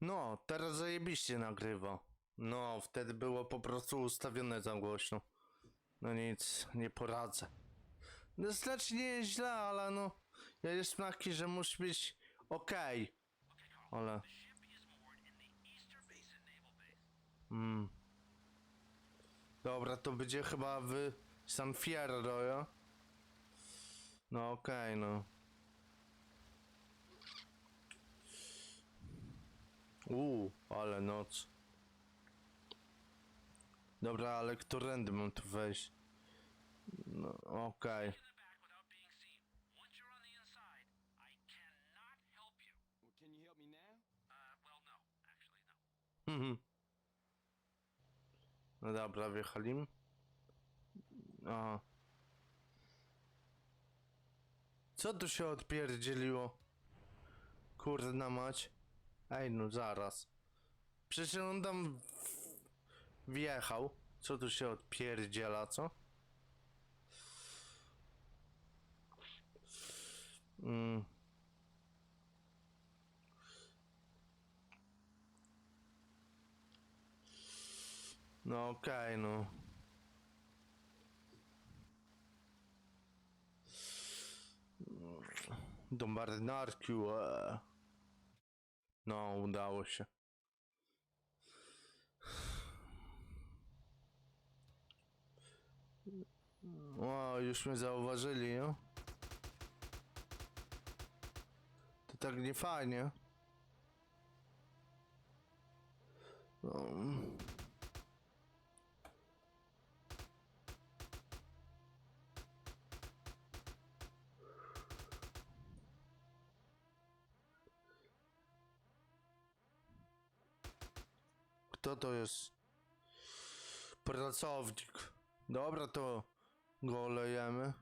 No, teraz zajebiście nagrywa. No, wtedy było po prostu ustawione za głośno. No nic, nie poradzę. No nie jest źle, ale no... Ja jestem taki, że musi być okej. Ale... Mm. Dobra, to będzie chyba w San Fierro, ja? No okej, no. Uuu, ale noc. Dobra, ale którędy mam tu wejść? No, okej. No. Mhm. No dobra, wjechali. Aha. Co tu się odpierdzieliło? Kurna mać. Ej, no zaraz. Przecież on tam wjechał. Co tu się odpierdziela, co? Mm. No okej, no. Do marynarki, łe. No, udało się. O, już mnie zauważyli, no. To tak nie fajnie. No. Kto to jest? Pracownik. Dobra, to go olejemy.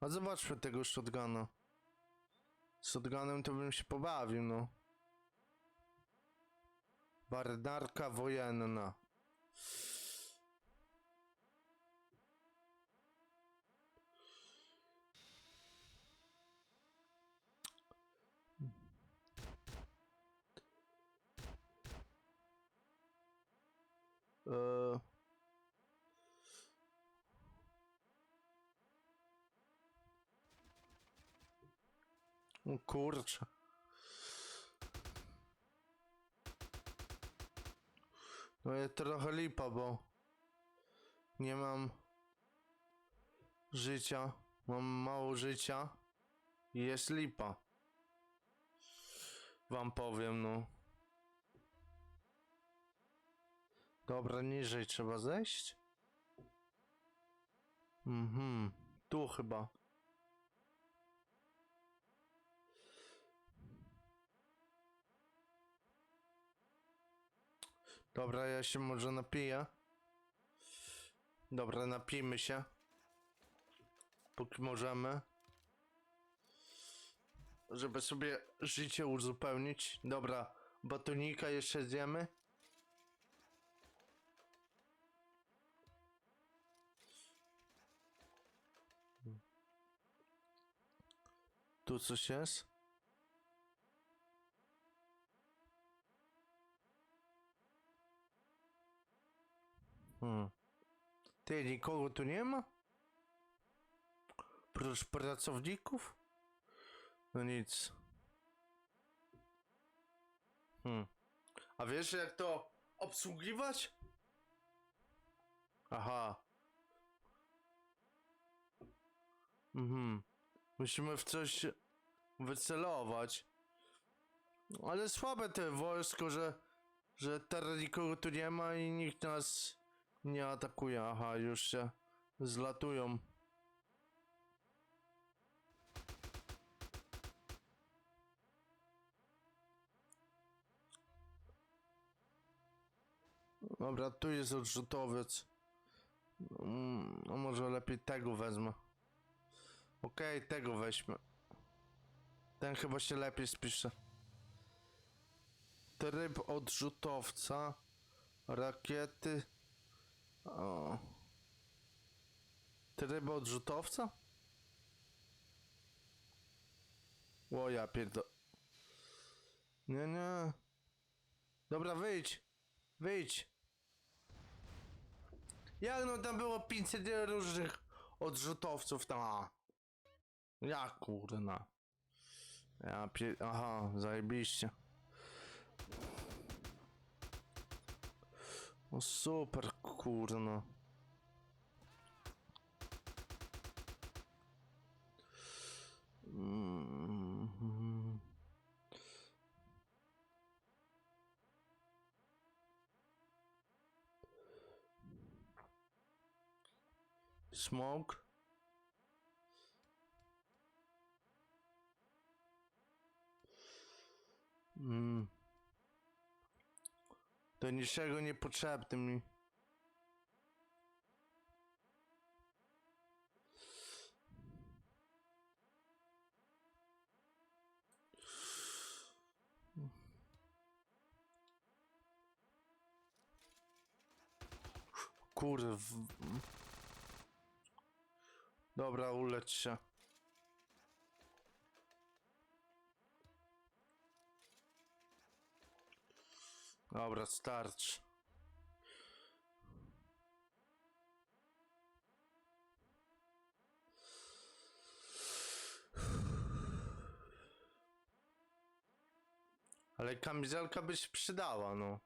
A zobaczmy tego shotguna. Shotgunem to bym się pobawił, no. Marynarka wojenna. Kurczę. No jest trochę lipa, bo nie mam życia. Mam mało życia i jest lipa. Wam powiem, no. Dobra, niżej trzeba zejść. Mhm, tu chyba. Dobra, ja się może napiję. Dobra, napijmy się. Póki możemy. Żeby sobie życie uzupełnić. Dobra, batonika jeszcze zjemy. Tu coś jest? Hmm. Ty, nikogo tu nie ma? Prócz pracowników? No nic. Hmm. A wiesz jak to obsługiwać? Aha. Mhm. Musimy w coś wycelować. Ale słabe te wojsko, że, że teraz nikogo tu nie ma i nikt nas nie atakuje. Aha, już się zlatują. Dobra, tu jest odrzutowiec. Mm, No może lepiej tego wezmę. Okej, tego weźmy. Ten chyba się lepiej spisze. Tryb odrzutowca. Rakiety. O. Tryb odrzutowca? O ja pierdo... Nie, nie. Dobra, wyjdź. Wyjdź. Jak no tam było 500 różnych odrzutowców tam. Ja kurna. Ja pie... Aha, zajebiście. O super kurno. Mm. Smoke. Mm. Do niczego niepotrzebny mi. Kurw. Dobra, ulecz się. Dobra, starcz. Ale kamizelka by się przydała, no.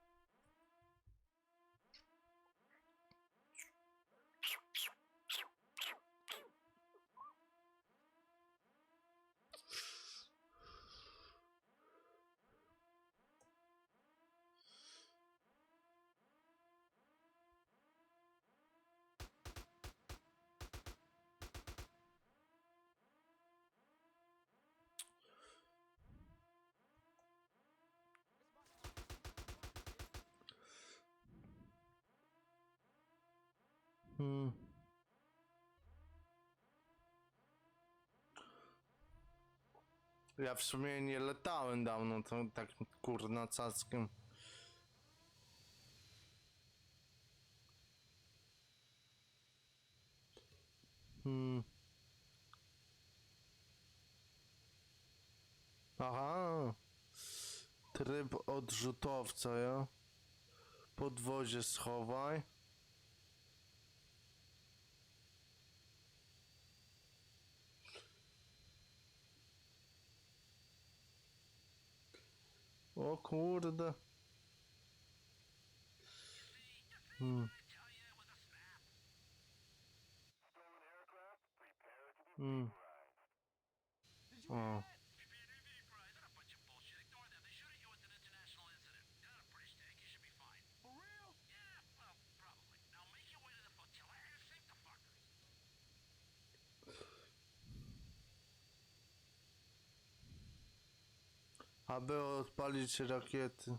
Hmm. Ja w sumie nie latałem dawno, to tak kurna cackiem. Hmm. Aha. Tryb odrzutowca, ja? Podwozie schowaj. O kurde. Hmm. Hmm. O. Aby odpalić rakiety.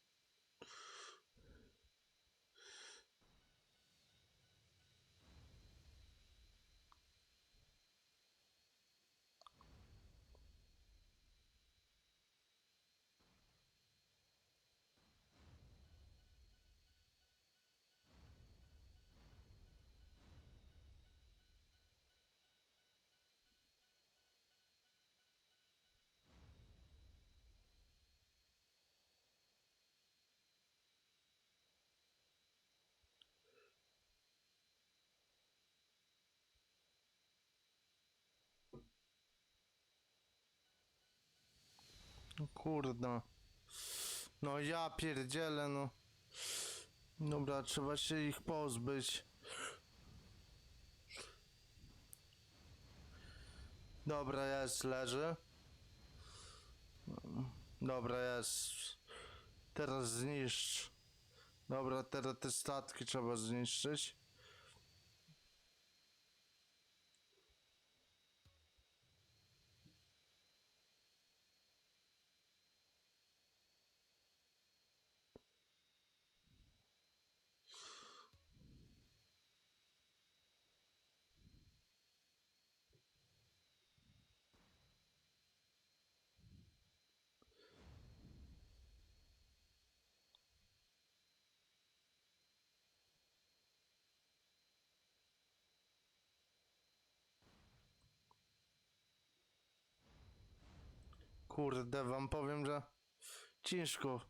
Kurde. No ja pierdzielę, no. Dobra, trzeba się ich pozbyć. Dobra, jest, leży. Dobra, jest. Teraz zniszcz. Dobra, teraz te statki trzeba zniszczyć. Kurde, wam powiem, że ciężko.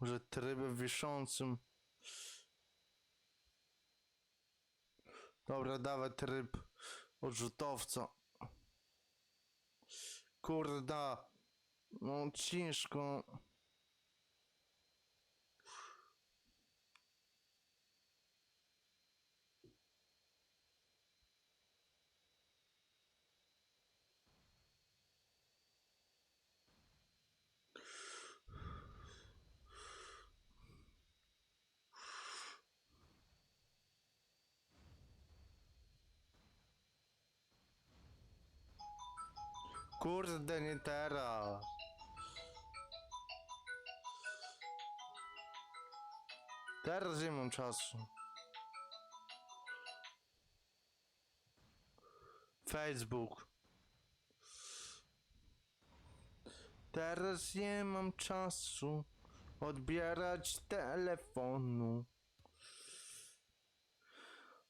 Może trybem wiszącym. Dobra, dawaj tryb odrzutowca. Kurda. No ciężko. Kurde, nie teraz. Teraz nie mam czasu. Facebook. Teraz nie mam czasu odbierać telefonu.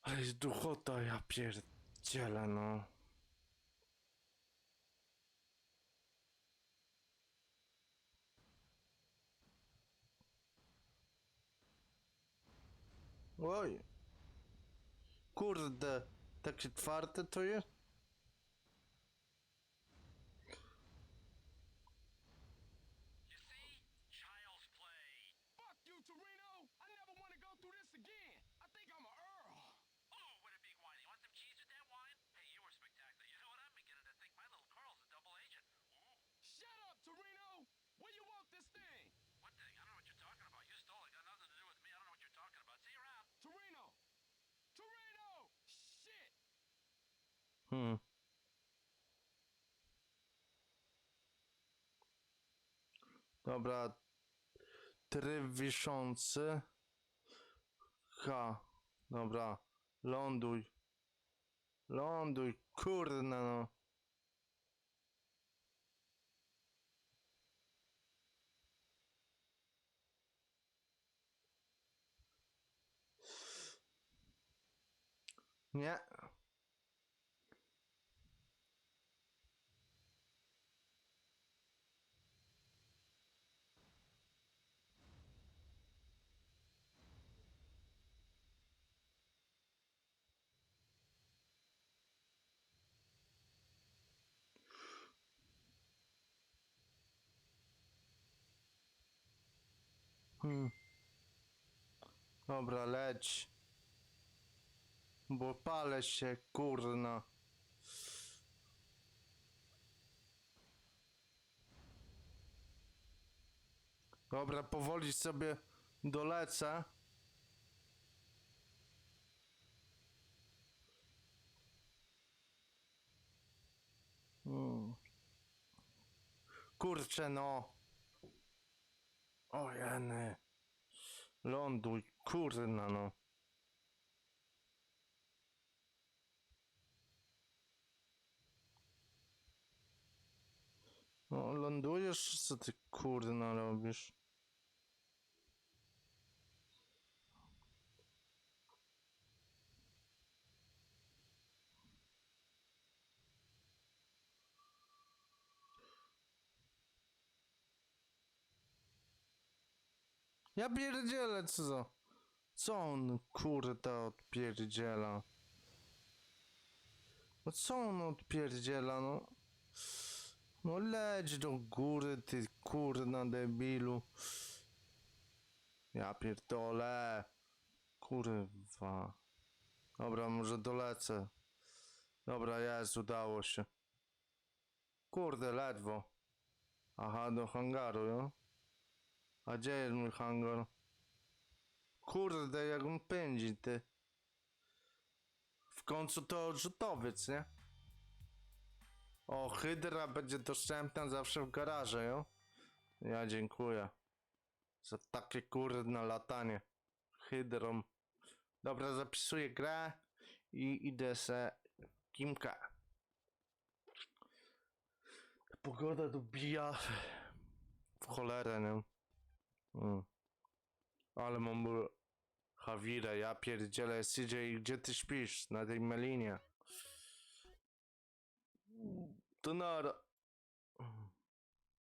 Ale jest duchota, ja pierdzielę, no. Oj. Kurde, takie twarde to jest? You see? Child's play. Fuck you, Torino! Hmm. Dobra. Tryb wiszący. Ha. Dobra. Ląduj. Ląduj. Kurde no. Nie. Hmm. Dobra, leć. Bo palę się, kurna. Dobra, powoli sobie dolecę. Hmm. Kurczę, no. O jeny. Ląduj, kurna, no. No, lądujesz, co ty kurna robisz? Ja pierdzielę, co za... Co on, kurde, odpierdziela? No co on odpierdziela, no? No leć do góry, ty kurna debilu. Ja pierdolę. Kurwa. Dobra, może dolecę. Dobra, jest, udało się. Kurde, ledwo. Aha, do hangaru, jo? A gdzie jest mój hangar? Kurde, jak on pędzi, ty. W końcu to odrzutowiec, nie? O, hydra będzie dostępna zawsze w garażu, jo? Ja dziękuję. Za takie kurde latanie. Hydrą. Dobra, zapisuję grę i idę se kimka. Pogoda dobija w cholerę, nie? Mm. Ale mam bu- Hawirę, ja pierdzielę, CJ, gdzie ty śpisz? Na tej melinie. To nara.